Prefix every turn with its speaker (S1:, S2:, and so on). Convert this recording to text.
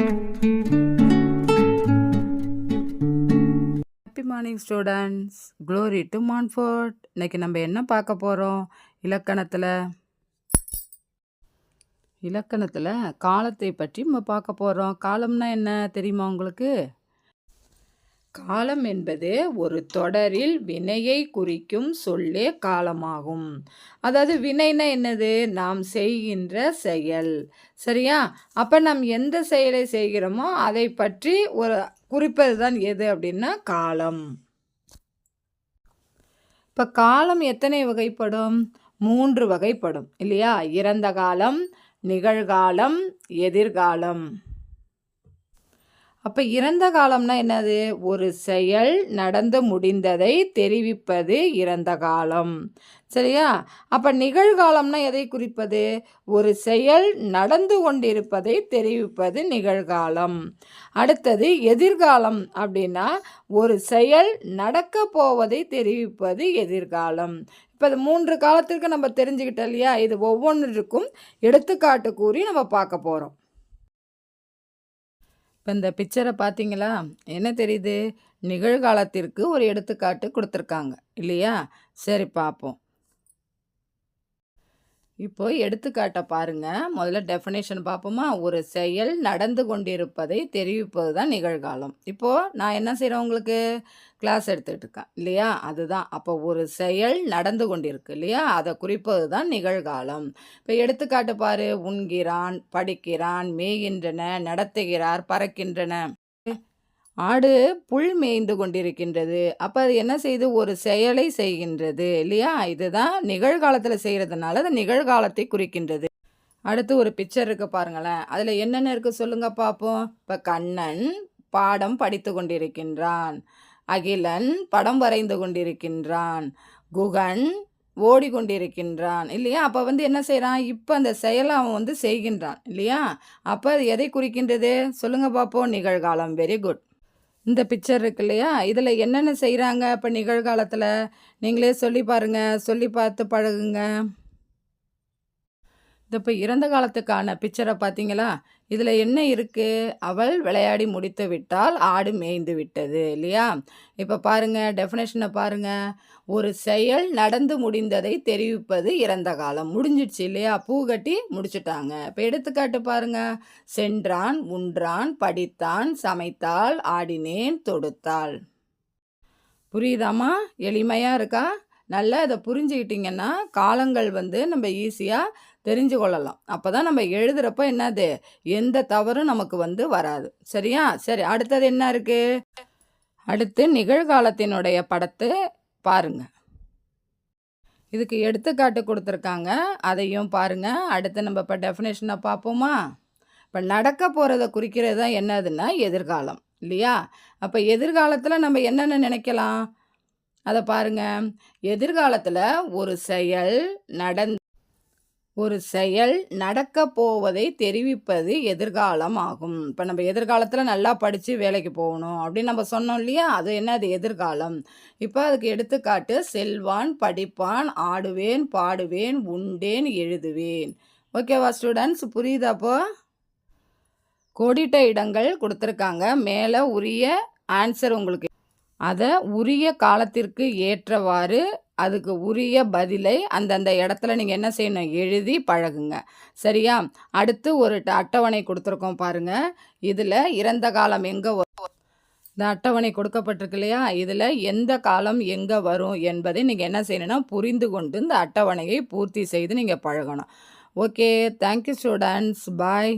S1: Happy morning students glory to Montfort இன்னைக்கு நம்ம என்ன பார்க்க போகிறோம் இலக்கணத்தில். இலக்கணத்தில் காலத்தை பற்றி நம்ம பார்க்க போகிறோம் காலம்னா என்ன தெரியுமா உங்களுக்கு? காலம் என்பது ஒரு தொடரில் வினையை குறிக்கும் சொல்லே காலமாகும். அதாவது வினைனா என்னது? நாம் செய்கின்ற செயல். சரியா? அப்போ நாம் எந்த செயலை செய்கிறோமோ அதை பற்றி ஒரு குறிப்பது தான் எது அப்படின்னா காலம். இப்போ காலம் எத்தனை வகைப்படும்? மூன்று வகைப்படும் இல்லையா? இறந்த காலம் நிகழ்காலம் எதிர்காலம். அப்போ இறந்த காலம்னா என்னது? ஒரு செயல் நடந்து முடிந்ததை தெரிவிப்பது இறந்த காலம். சரியா? அப்போ நிகழ்காலம்னா எதை குறிப்பது? ஒரு செயல் நடந்து கொண்டிருப்பதை தெரிவிப்பது நிகழ்காலம். அடுத்தது எதிர்காலம் அப்படின்னா ஒரு செயல் நடக்க போவதை தெரிவிப்பது எதிர்காலம். இப்போ இது மூன்று காலத்திற்கு நம்ம தெரிஞ்சுக்கிட்டோம் இல்லையா? இது ஒவ்வொன்றுக்கும் எடுத்துக்காட்டு கூறி நம்ம பார்க்க போகிறோம் இப்போ இந்த பிக்சரை பார்த்தீங்களா என்ன தெரியுது? நிகழ்காலத்திற்கு ஒரு எடுத்துக்காட்டு கொடுத்துருக்காங்க. இல்லையா? சரி பார்ப்போம் இப்போ எடுத்துக்காட்டை பாருங்க. முதல்ல டெஃபினேஷன் பார்ப்போமா? ஒரு செயல் நடந்து கொண்டிருப்பதை தெரிவிப்பது தான் நிகழ்காலம். இப்போது நான் என்ன செய்கிறேன் உங்களுக்கு? கிளாஸ் எடுத்துகிட்டு இருக்கேன். இல்லையா? அதுதான். அப்போ ஒரு செயல் நடந்து கொண்டிருக்கு இல்லையா? அதை குறிப்பது தான் நிகழ்காலம். இப்போ எடுத்துக்காட்டு பாரு. உண்கிறான் படிக்கிறான் மேய்கின்றன நடத்துகிறார் பறக்கின்றன. ஆடு புல் மேய்ந்து கொண்டிருக்கின்றது. அப்போ அது என்ன செய்து? ஒரு செயலை செய்கின்றது இல்லையா? இதுதான் நிகழ்காலத்தில் செய்கிறதுனால அது நிகழ்காலத்தை குறிக்கின்றது. அடுத்து ஒரு பிக்சர் இருக்குது பாருங்களேன். அதில் என்னென்ன இருக்குது சொல்லுங்கள் பார்ப்போம் இப்போ கண்ணன் பாடம் படித்து கொண்டிருக்கின்றான். அகிலன் படம் வரைந்து கொண்டிருக்கின்றான். குகன் ஓடிக்கொண்டிருக்கின்றான் இல்லையா? அப்போ வந்து என்ன செய்கிறான் இப்போ அந்த செயலை அவன் வந்து செய்கின்றான் இல்லையா? அப்போ அது எதை குறிக்கின்றது? சொல்லுங்கள் பார்ப்போம் நிகழ்காலம். வெரி குட் இந்த பிக்சர் இருக்கு இல்லையா? இதில் என்னென்ன செய்கிறாங்க இப்போ நிகழ்காலத்தில் நீங்களே சொல்லி பாருங்கள் சொல்லி பார்த்து பழகுங்க. இந்த இப்போ இறந்த காலத்துக்கான பிக்சரை பார்த்தீங்களா இதில் என்ன இருக்குது அவள் விளையாடி முடித்து விட்டால் ஆடு மேய்ந்து விட்டது இல்லையா? இப்போ பாருங்கள் டெஃபினேஷனை பாருங்கள் ஒரு செயல் நடந்து முடிந்ததை தெரிவிப்பது இறந்த காலம். முடிஞ்சிடுச்சு இல்லையா? பூ கட்டி முடிச்சுட்டாங்க. இப்போ எடுத்துக்காட்டு பாருங்கள் சென்றான் உன்றான் படித்தான் சமைத்தாள் ஆடினேன் தொடுத்தாள். புரியுதாம்மா? எளிமையாக இருக்கா? நல்லா இதை புரிஞ்சுக்கிட்டிங்கன்னா காலங்கள் வந்து நம்ம ஈஸியாக தெரிஞ்சு கொள்ளலாம். அப்போ தான் நம்ம எழுதுகிறப்ப என்னது? எந்த தவறும் நமக்கு வந்து வராது. சரியா? சரி அடுத்தது என்ன இருக்குது அடுத்து நிகழ்காலத்தினுடைய படத்தை பாருங்க. இதுக்கு எடுத்துக்காட்டு கொடுத்துருக்காங்க. அதையும் பாருங்கள் அடுத்து நம்ம இப்போ டெஃபினேஷனை பார்ப்போமா? இப்போ நடக்க போகிறத குறிக்கிறது தான் என்னதுன்னா எதிர்காலம் இல்லையா? அப்போ எதிர்காலத்தில் நம்ம என்னென்ன நினைக்கலாம்? அதை பாருங்க. எதிர்காலத்தில் ஒரு செயல் நடந் ஒரு செயல் நடக்க போவதை தெரிவிப்பது எதிர்காலம் ஆகும். இப்போ நம்ம எதிர்காலத்தில் நல்லா படித்து வேலைக்கு போகணும் அப்படின்னு நம்ம சொன்னோம் இல்லையா? அது என்ன? அது எதிர்காலம். இப்போ அதுக்கு எடுத்துக்காட்டு செல்வான் படிப்பான் ஆடுவேன் பாடுவேன் உண்டேன் எழுதுவேன். ஓகேவா ஸ்டூடெண்ட்ஸ் புரியுதாப்போ கோடிட்ட இடங்கள் கொடுத்துருக்காங்க. மேலே உரிய ஆன்சர் உங்களுக்கு அதை உரிய காலத்திற்கு ஏற்றவாறு அதுக்கு உரிய பதிலை அந்தந்த இடத்துல நீங்கள் என்ன செய்யணும்? எழுதி பழகுங்க. சரியா? அடுத்து ஒரு அட்டவணை கொடுத்துருக்கோம் பாருங்க. இதில் இறந்த காலம் எங்கே வரும் இந்த அட்டவணை கொடுக்கப்பட்டிருக்கு இல்லையா? இதில் எந்த காலம் எங்கே வரும் என்பதை நீங்கள் என்ன செய்யணும்னா புரிந்து கொண்டு இந்த அட்டவணையை பூர்த்தி செய்து நீங்கள் பழகணும். ஓகே. தேங்க்யூ ஸ்டூடெண்ட்ஸ் பாய்